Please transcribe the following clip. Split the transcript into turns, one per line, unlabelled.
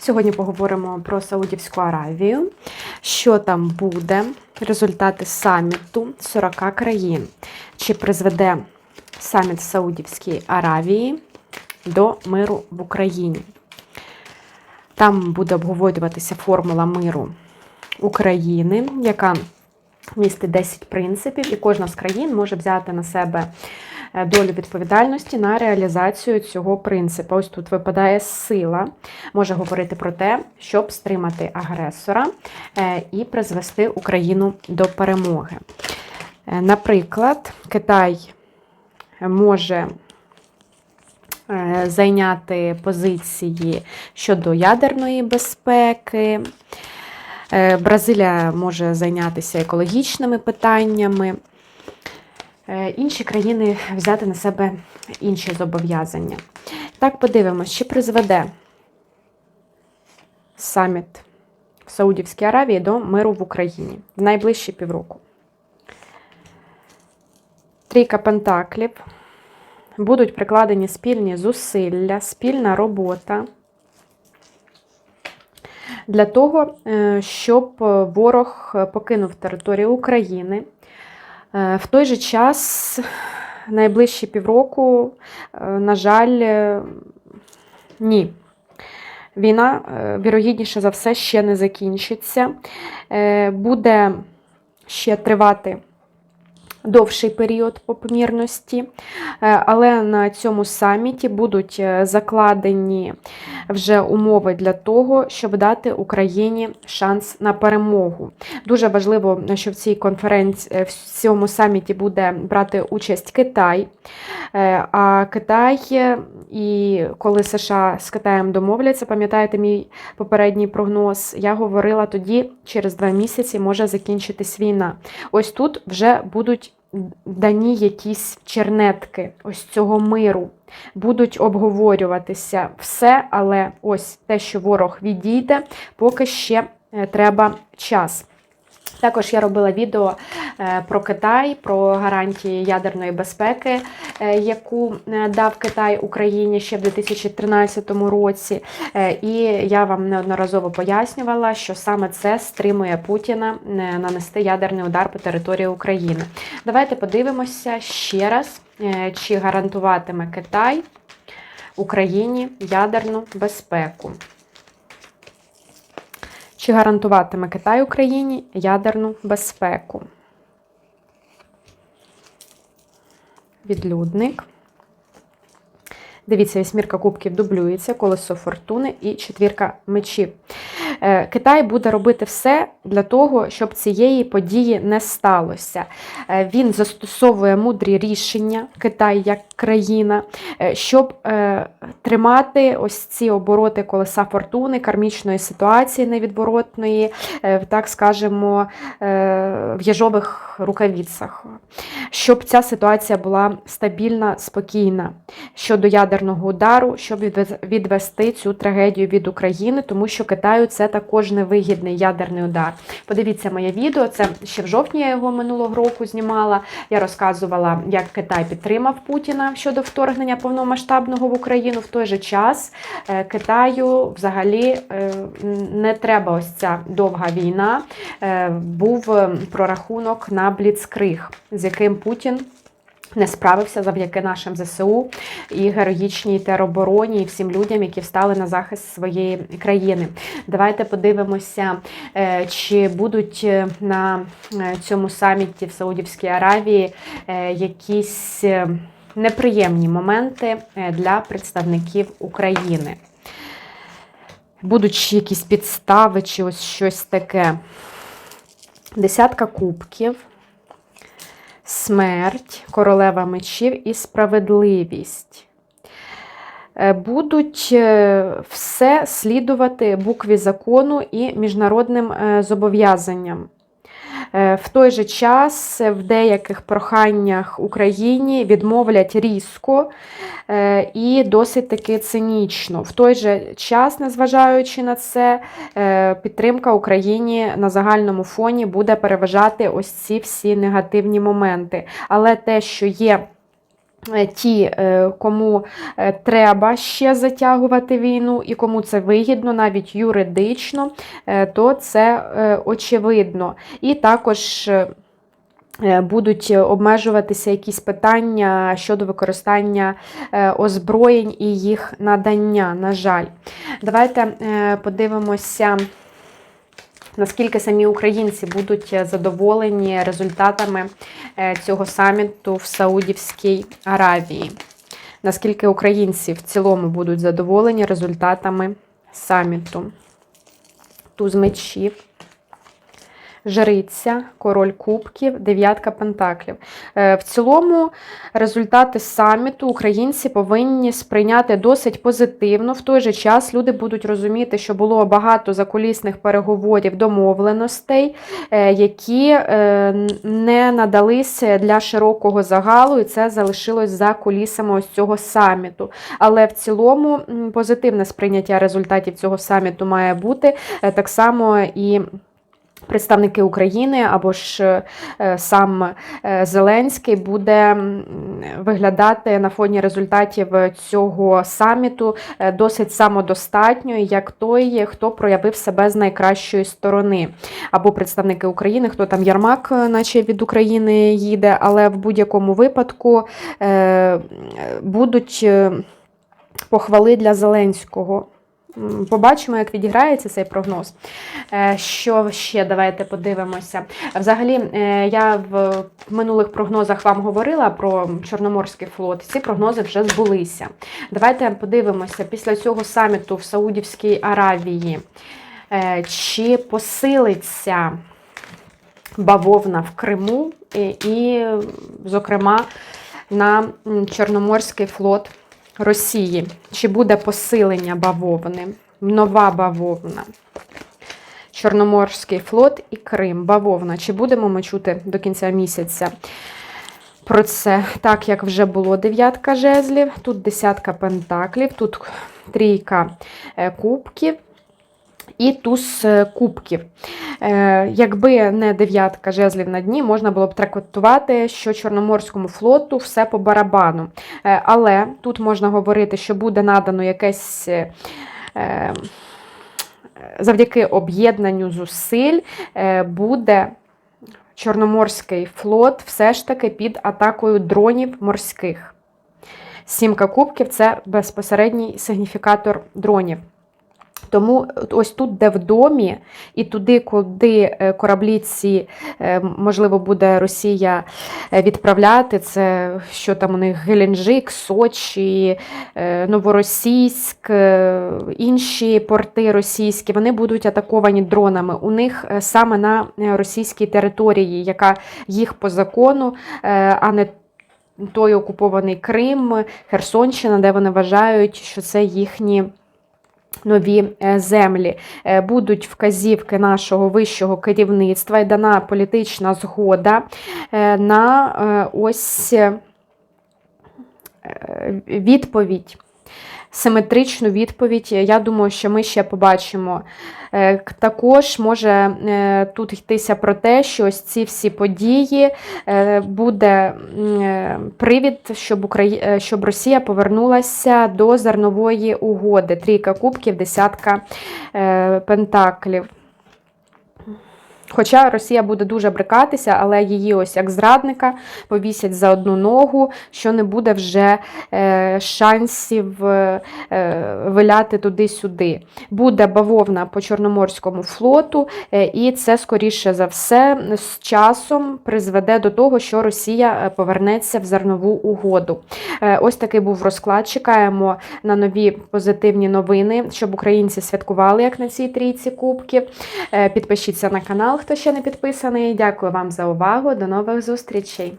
Сьогодні поговоримо про Саудівську Аравію, що там буде, результати саміту 40 країн. Чи призведе саміт Саудівської Аравії до миру в Україні? Там буде обговорюватися формула миру України, яка містить 10 принципів, і кожна з країн може взяти на себе е, долю відповідальності на реалізацію цього принципу. Ось тут випадає сила, може говорити про те, щоб стримати агресора е, і призвести Україну до перемоги. Е, Наприклад, Китай може зайняти позиції щодо ядерної безпеки. Е, Бразилія може зайнятися екологічними питаннями. Е, Інші країни взяти на себе інші зобов'язання. Так, подивимось, чи призведе саміт в Саудівській Аравії до миру в Україні в найближчі півроку. Трійка Пентаклів. Будуть прикладені спільні зусилля, спільна робота для того, е, щоб ворог покинув територію України. Е, В той же час, найближчі півроку, е, на жаль, е, ні. Війна, е, вірогідніше за все, ще не закінчиться. Е, Буде ще тривати довший період по помірності, Е, але на цьому саміті будуть е, закладені вже умови для того, щоб дати Україні шанс на перемогу. Дуже важливо, що в цій конференції в цьому саміті буде брати участь Китай. Е, А Китай е, і коли США з Китаєм домовляться, пам'ятаєте мій попередній прогноз, я говорила тоді, через два місяці може закінчитись війна. Ось тут вже будуть дані якісь чернетки ось цього миру. Будуть обговорюватися все, але ось те, що ворог відійде, поки ще е, треба час. Також я робила відео про Китай, про гарантії ядерної безпеки, е, яку е, дав Китай Україні ще в 2013 році. Е, І я вам неодноразово пояснювала, що саме це стримує Путіна е, нанести ядерний удар по території України. Давайте подивимося ще раз, е, чи гарантуватиме Китай Україні ядерну безпеку. Чи гарантуватиме Китай Україні ядерну безпеку? Відлюдник. Дивіться, вісьмірка кубків дублюється, колесо фортуни і четвірка мечів. Е, Китай буде робити все для того, щоб цієї події не сталося. Е, Він застосовує мудрі рішення, Китай як країна, е, щоб тримати ось ці обороти колеса фортуни, кармічної ситуації невідворотної, так скажемо, в єжових рукавицях, щоб ця ситуація була стабільна, спокійна щодо ядерного удару, щоб відвести цю трагедію від України, тому що Китаю це також невигідний ядерний удар. Подивіться моє відео, це ще в жовтні я його минулого року знімала. Я розказувала, як Китай підтримав Путіна щодо вторгнення повномасштабного в Україну. В той же час е, Китаю взагалі е, не треба ось ця довга війна. Е, Був е, прорахунок на Бліцкриг, з яким Путін. Не справився завдяки нашим ЗСУ і героїчній теробороні, і всім людям, які встали на захист своєї країни. Давайте подивимося, е, чи будуть е, на е, цьому саміті в Саудівській Аравії якісь неприємні моменти для представників України. Будуть якісь підстави, чи ось щось таке. Десятка кубків смерть, королева мечів і справедливість. Е, Будуть е, все слідувати букві закону і міжнародним е, зобов'язанням. Е, В той же час в деяких проханнях Україні відмовлять різко е, і досить таки цинічно. В той же час, незважаючи на це, е, підтримка Україні на загальному фоні буде переважати ось ці всі негативні моменти. Але те, що є ті, е, кому е, треба ще затягувати війну, і кому це вигідно, навіть юридично, е, то це е, очевидно. І також. е, е, Будуть обмежуватися якісь питання щодо використання е, озброєнь і їх надання, на жаль. Давайте е, подивимося, наскільки самі українці будуть задоволені результатами е, цього саміту в Саудівській Аравії. Наскільки українці в цілому будуть задоволені результатами саміту. Туз мечів. Жриця, король кубків, дев'ятка пентаклів. Е, В цілому результати саміту українці повинні сприйняти досить позитивно. В той же час люди будуть розуміти, що було багато закулісних переговорів, домовленостей, е, які е, не надалися для широкого загалу, і це залишилось за кулісами ось цього саміту. Але в цілому позитивне сприйняття результатів цього саміту має бути так само і. Представники України або ж е, сам е, Зеленський буде виглядати на фоні результатів цього саміту е, досить самодостатньо, як той, хто проявив себе з найкращої сторони. Або представники України, хто там Ярмак, наче від України їде, але в будь-якому випадку будуть похвали для Зеленського. Побачимо, як відіграється цей прогноз. Е, Що ще давайте подивимося. Взагалі, е, я в минулих прогнозах вам говорила про Чорноморський флот. Ці прогнози вже збулися. Давайте подивимося після цього саміту в Саудівській Аравії. е, Чи посилиться бавовна в Криму і, зокрема, на Чорноморський флот Росії? Чи буде посилення бавовни? Нова бавовна. Чорноморський флот і Крим. Бавовна. Чи будемо ми чути до кінця місяця про це? Так, як вже було дев'ятка жезлів, тут десятка пентаклів, тут трійка е, кубків. І туз е, кубків. Е, Якби не дев'ятка жезлів на дні, можна було б трактувати, що Чорноморському флоту все по барабану. Е, Але тут можна говорити, що буде надано якесь. Завдяки об'єднанню зусиль буде Чорноморський флот все ж таки під атакою дронів морських. Сімка кубків це безпосередній сигніфікатор дронів. Тому ось тут, де в домі, і туди, куди е, кораблі ці, е, можливо, буде Росія е, відправляти, це що там у них Геленджик, Сочі, Новоросійськ, інші порти російські, вони будуть атаковані дронами. У них саме на російській території, яка їх по закону, а не той окупований Крим, Херсонщина, де вони вважають, що це їхні нові е, землі. Е, Будуть вказівки нашого вищого керівництва і дана політична згода е, на ось відповідь. Симетричну відповідь, я думаю, що ми ще побачимо. Е, Також може е, тут йтися про те, що ось ці всі події е, буде привід, щоб, Украї... щоб Росія повернулася до зернової угоди. Трійка кубків, десятка пентаклів. Хоча Росія буде дуже брикатися, але її ось як зрадника повісять за одну ногу, що не буде вже е, шансів е, е, виляти туди-сюди. Буде бавовна по Чорноморському флоту, е, і це, скоріше за все, з часом призведе до того, що Росія е, повернеться в зернову угоду. Е, ось такий був розклад. Чекаємо на нові позитивні новини, щоб українці святкували як на цій трійці кубків. Е, Підпишіться на канал, хто ще не підписаний. Дякую вам за увагу. До нових зустрічей!